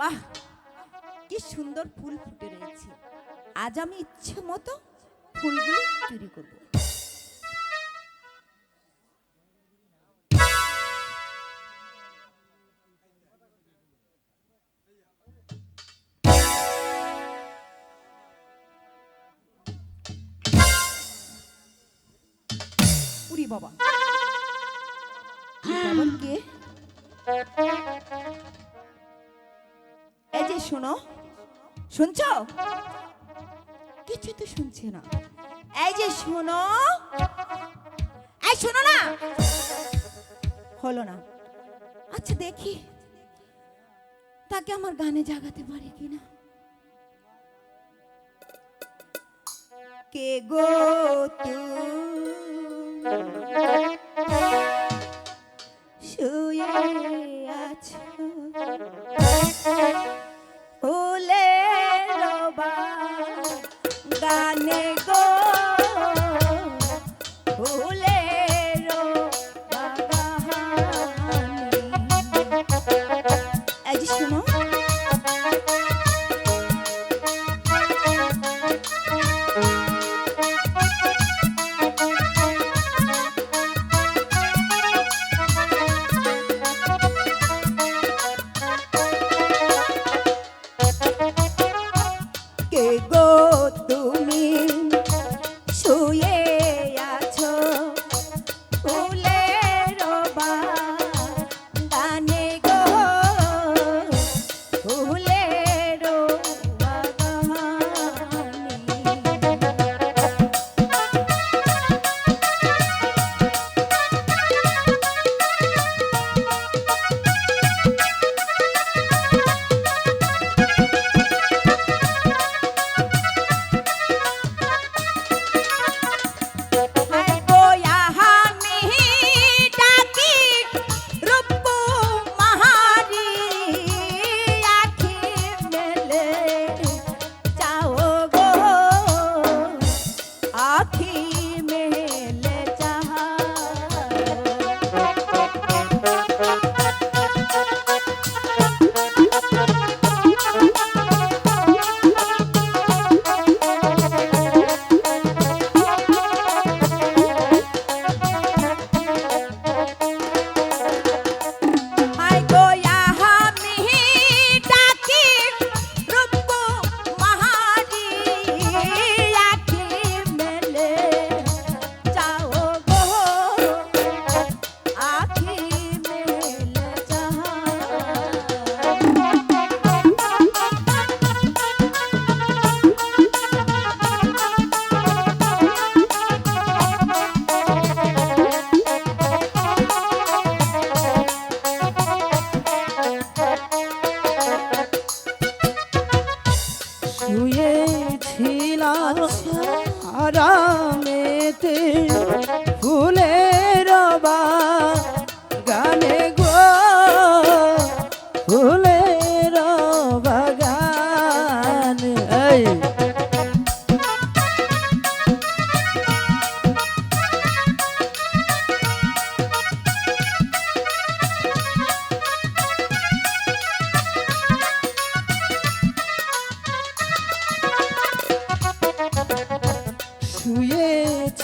বাহ কি সুন্দর ফুল ফুটে রয়েছে। আজ আমি ইচ্ছে মতো ফুলগুলো চুরি করব। বাবা। কে? এই যে কিছু তো শুনছে না। এই যে এই না। হলো না। আচ্ছা দেখি, তাকে আমার গানে জাগাতে পারি কিনা? কে গো তুমি? ফুলের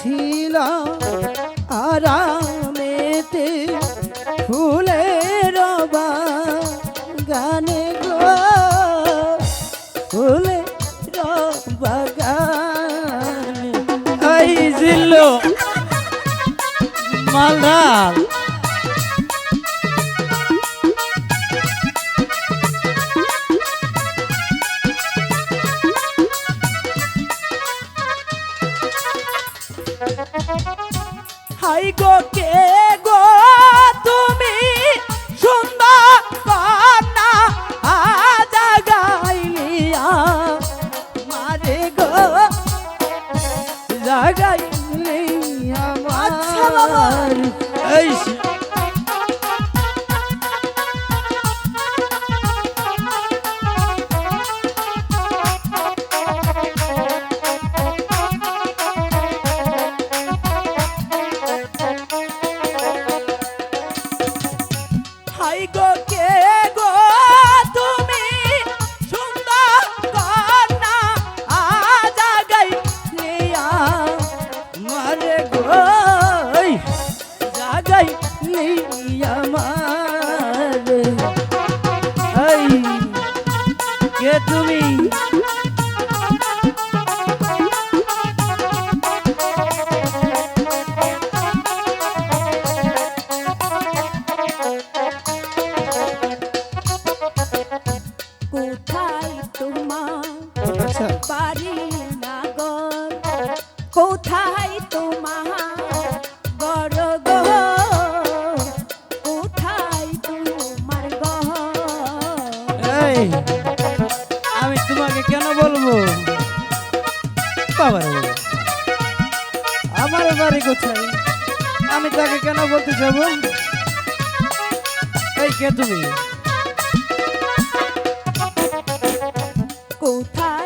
শুয়েছিলাম আরামেতে ফুলের গানে গো ফুলের বাগান আই জিল্লো মালদার হাই গো কে গো? তুমি হবে কোথায় তোমার আচ্ছা। বাড়ি নাগর? কোথায় আমার বাড়ি কোথায়? আমি তাকে কেন বলতে যাব? এই কে তুমি? কোথায়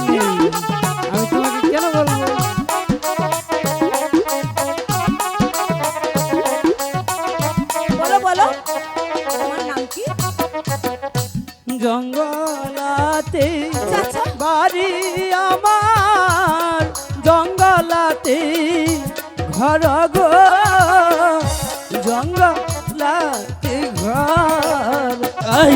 ঘর গো জঙ্গলাতে ঘর। আই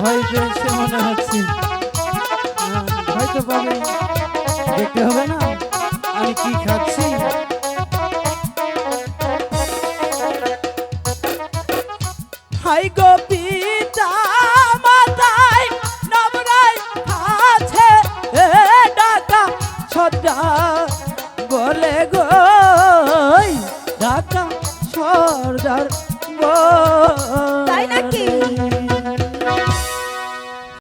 ভাই পেয়েছে মনে হচ্ছে। হয়তো পাবে দেখতে হবে না আমি কি খাচ্ছি? হাই গো